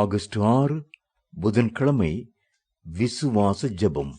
August ஆறு புதன்கிழமை விசுவாச ஜெபம்.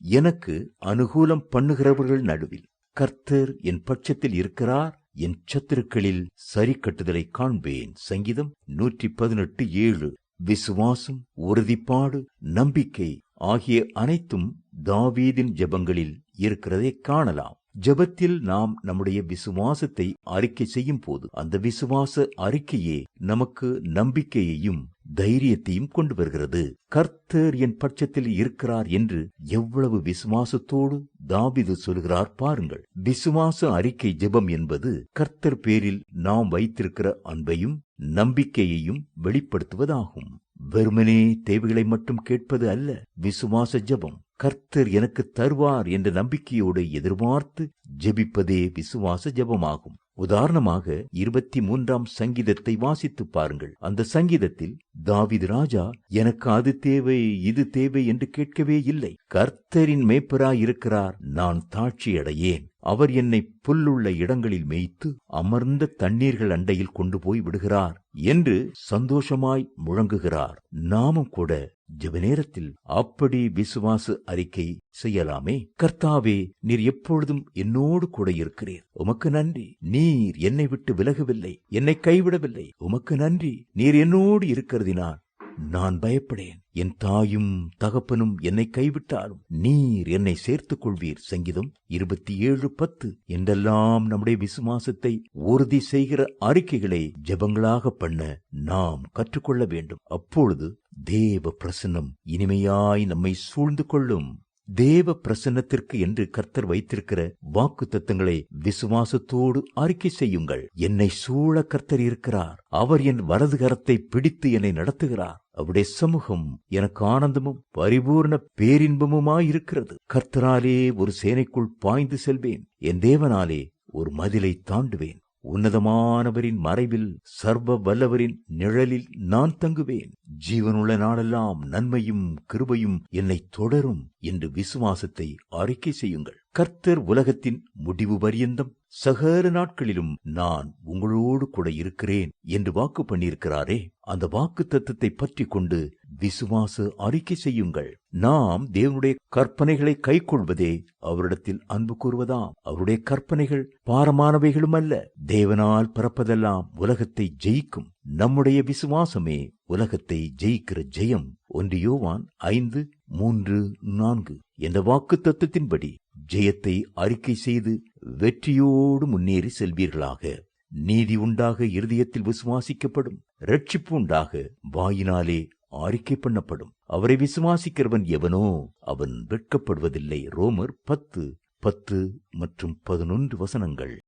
எனக்கு அனுகூலம் பண்ணுகிறவர்கள் நடுவில் கர்த்தர் என் பட்சத்தில் இருக்கிறார். என் சத்துருக்களில் சரி கட்டுதலை காண்பேன். சங்கீதம் நூற்றி பதினெட்டு ஏழு. விசுவாசம் உறுதிப்பாடு நம்பிக்கை ஆகிய அனைத்தும் தாவீதின் ஜெபங்களில் இருக்கிறதை காணலாம். ஜெபத்தில் நாம் நம்முடைய விசுவாசத்தை அறிக்கை செய்யும் போது அந்த விசுவாச அறிக்கையே நமக்கு நம்பிக்கையையும் தைரியத்தையும் கொண்டு வருகிறது கர்த்தர் என் பட்சத்தில் இருக்கிறார் என்று எவ்வளவு விசுவாசத்தோடு தாவிது சொல்கிறார் பாருங்கள். விசுவாச அறிக்கை ஜெபம் என்பது கர்த்தர் பேரில் நாம் வைத்திருக்கிற அன்பையும் நம்பிக்கையையும் வெளிப்படுத்துவதாகும். வெறுமனே தேவைகளை மட்டும் கேட்பது அல்ல விசுவாச ஜெபம். கர்த்தர் எனக்கு தருவார் என்ற நம்பிக்கையோடு எதிர்பார்த்து ஜெபிப்பதே விசுவாச ஜெபமாகும். உதாரணமாக இருபத்தி மூன்றாம் சங்கீதத்தை வாசித்து பாருங்கள். அந்த சங்கீதத்தில் தாவிது ராஜா எனக்கு அது தேவை இது தேவை என்று கேட்கவே இல்லை. கர்த்தரின் மேய்ப்பராய் இருக்கிறார் நான் தாட்சி அடையேன் அவர் என்னை புல்லுள்ள இடங்களில் மேய்த்து அமர்ந்த தண்ணீர்கள் அண்டையில் கொண்டு போய் விடுகிறார். என்று சந்தோஷமாய் முழங்குகிறார். நாமும் கூட ஜெப நேரத்தில் அப்படி விசுவாச அறிக்கை செய்யலாமே. கர்த்தாவே நீர் எப்பொழுதும் என்னோடு கூட இருக்கிறீர். உமக்கு நன்றி. நீர் என்னை விட்டு விலகவில்லை. என்னை கைவிடவில்லை. உமக்கு நன்றி. நீர் என்னோடு இருக்கிறதினால் நான் பயப்படேன். என் தாயும் தகப்பனும் என்னை கைவிட்டாலும் நீர் என்னை சேர்த்துக் கொள்வீர் சங்கீதம் இருபத்தி ஏழு பத்து. என்றெல்லாம் நம்முடைய விசுவாசத்தை உறுதி செய்கிற அறிக்கைகளை ஜபங்களாக பண்ண நாம் கற்றுக்கொள்ள வேண்டும். அப்பொழுது தேவ பிரசன்னம் இனிமையாய் நம்மை சூழ்ந்து கொள்ளும். தேவ பிரசன்னத்திற்கு என்று கர்த்தர் வைத்திருக்கிற வாக்கு தத்துவங்களை விசுவாசத்தோடு அறிக்கை செய்யுங்கள். என்னை சூழ கர்த்தர் இருக்கிறார். அவர் என் வலது கரத்தை பிடித்து என்னை நடத்துகிறார். அவருடைய சமூகம் எனக்கு ஆனந்தமும் பரிபூர்ண பேரின்பமுமாயிருக்கிறது கர்த்தராலே ஒரு சேனைக்குள் பாய்ந்து செல்வேன். என் தேவனாலே ஒரு மதிலை தாண்டுவேன். உன்னதமானவரின் மறைவில் சர்வ வல்லவரின் நிழலில் நான் தங்குவேன். ஜீவனுள்ள நாளெல்லாம் நன்மையும் கிருபையும் என்னை தொடரும் என்று விசுவாசத்தை அறிக்கை செய்யுங்கள். கர்த்தர் உலகத்தின் முடிவு பரியந்தம். சகல நாட்களிலும் நான் உங்களோடு கூட இருக்கிறேன் என்று வாக்கு பண்ணியிருக்கிறாரே. அந்த வாக்கு தத்துவத்தை பற்றி கொண்டு விசுவாச அறிக்கை செய்யுங்கள். நாம் தேவனுடைய கற்பனைகளை கைக்கொள்வதே அவரிடத்தில் அன்பு கூறுவதாம். அவருடைய கற்பனைகள் பாரமானவைகளும் அல்ல. தேவனால் பிறப்பதெல்லாம் உலகத்தை ஜெயிக்கும். நம்முடைய விசுவாசமே உலகத்தை ஜெயிக்கிற ஜெயம். ஒன்று யோவான் ஐந்து மூன்று நான்கு. என்ற வாக்கு தத்துவத்தின்படி ஜெயத்தை அறிக்கை செய்து வெற்றியோடு முன்னேறி செல்வீர்களாக. நீதி உண்டாக இருதயத்தில் விசுவாசிக்கப்படும். ரட்சிப்பு உண்டாக வாயினாலே அறிக்கை பண்ணப்படும். அவரை விசுவாசிக்கிறவன் எவனோ அவன் வெட்கப்படுவதில்லை. ரோமர் பத்து பத்து மற்றும் பதினொன்று வசனங்கள்.